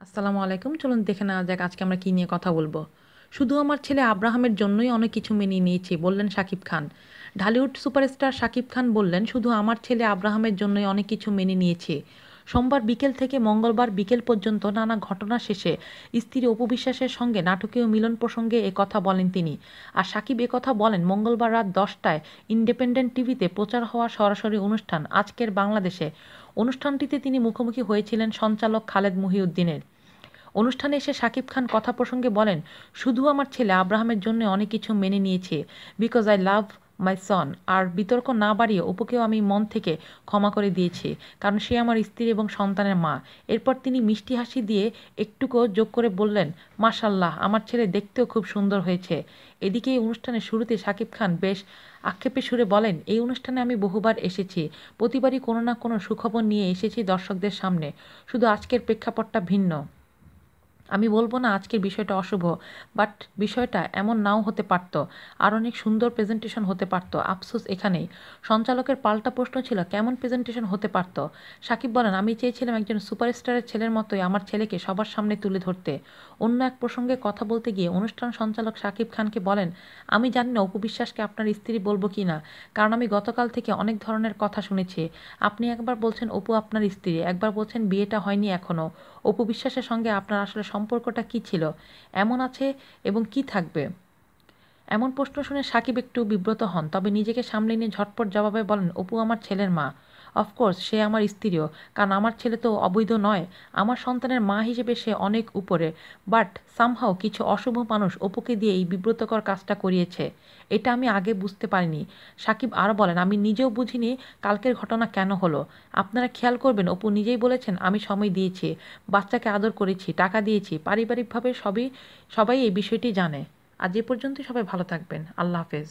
আসসালামু আলাইকুম। চলুন দেখে নেওয়া যাক আজকে আমরা কী নিয়ে কথা বলব। শুধু আমার ছেলে আব্রাহামের জন্যই অনেক কিছু মেনে নিয়েছি, বললেন শাকিব খান। ঢালিউড সুপারস্টার শাকিব খান বললেন, শুধু আমার ছেলে আব্রাহামের জন্যই অনেক কিছু মেনে নিয়েছি। সোমবার বিকেল থেকে মঙ্গলবার বিকেল পর্যন্ত নানা ঘটনা শেষে স্ত্রী অপবিশ্বাসের সঙ্গে নাটকীয় মিলন প্রসঙ্গে কথা বলেন তিনি। আর সাকিব কথা বলেন, মঙ্গলবার রাত দশটায় ইন্ডিপেন্ডেন্ট টিভিতে প্রচার হওয়া সরাসরি অনুষ্ঠান আজকের বাংলাদেশে। অনুষ্ঠানটিতে তিনি মুখোমুখি হয়েছিলেন সঞ্চালক খালেদ মুহিউদ্দিনের। অনুষ্ঠানে এসে শাকিব খান কথা প্রসঙ্গে বলেন, শুধু আমার ছেলে আব্রাহামের জন্য অনেক কিছু মেনে নিয়েছে। বিকজ আই লাভ মাই সন, আর বিতর্ক না বাড়িয়ে অপুকেও আমি মন থেকে ক্ষমা করে দিয়েছি, কারণ সে আমার স্ত্রী এবং সন্তানের মা। এরপর তিনি মিষ্টি হাসি দিয়ে একটুকু যোগ করে বললেন, মাশাল্লাহ, আমার ছেলে দেখতেও খুব সুন্দর হয়েছে। এদিকে এই অনুষ্ঠানের শুরুতে শাকিব খান বেশ আক্ষেপে সুরে বলেন, এই অনুষ্ঠানে আমি বহুবার এসেছি। প্রতিবারই কোনো না কোনো সুখবর নিয়ে এসেছি দর্শকদের সামনে। শুধু আজকের প্রেক্ষাপটটা ভিন্ন। আমি বলব না আজকের বিষয়টা অশুভ বাট বিষয়টা এমন নাও হতে পারত। আর অনেক সুন্দর প্রেজেন্টেশন হতে পারত। আফসোস এখানেই। সঞ্চালকের পাল্টা প্রশ্ন ছিল, কেমন প্রেজেন্টেশন হতে পারত? সাকিব বলেন, আমি চেয়েছিলাম একজন সুপারস্টারের ছেলের মতোই আমার ছেলেকে সবার সামনে তুলে ধরতে। অন্য এক প্রসঙ্গে কথা বলতে গিয়ে অনুষ্ঠান সঞ্চালক সাকিব খানকে বলেন, আমি জানি না উপবিশ্বাসকে আপনার স্ত্রী বলব কি না, কারণ আমি গতকাল থেকে অনেক ধরনের কথা শুনেছি। আপনি একবার বলছেন অপু আপনার স্ত্রী, একবার বলছেন বিয়েটা হয়নি এখনও অপু বিশ্বাসের সঙ্গে আপনার আসলে সম্পর্কটা কি ছিল? এমন আছে এবং কি থাকবে? এমন প্রশ্ন শুনে সাকিব একটু বিব্রত হন, তবে নিজেকে সামলে নিয়ে ঝটপট জবাবে বলেন, অপু আমার ছেলের মা। অফকোর্স সে আমার স্ত্রীও। কারণ আমার ছেলে তো অবৈধ নয়। আমার সন্তানের মা হিসেবে সে অনেক উপরে। বাট সামহাও কিছু অশুভ মানুষ অপুকে দিয়ে এই বিব্রতকর কাজটা করিয়েছে। এটা আমি আগে বুঝতে পারিনি। সাকিব আরও বলেন, আমি নিজেও বুঝিনি কালকের ঘটনা কেন হলো। আপনারা খেয়াল করবেন, অপু নিজেই বলেছেন, আমি সময় দিয়েছি। বাচ্চাকে আদর করেছি, টাকা দিয়েছি, পারিবারিকভাবে সবই, সবাই এই বিষয়টি জানে। আজ এ পর্যন্তই সবাই ভালো থাকবেন। আল্লাহ হাফেজ।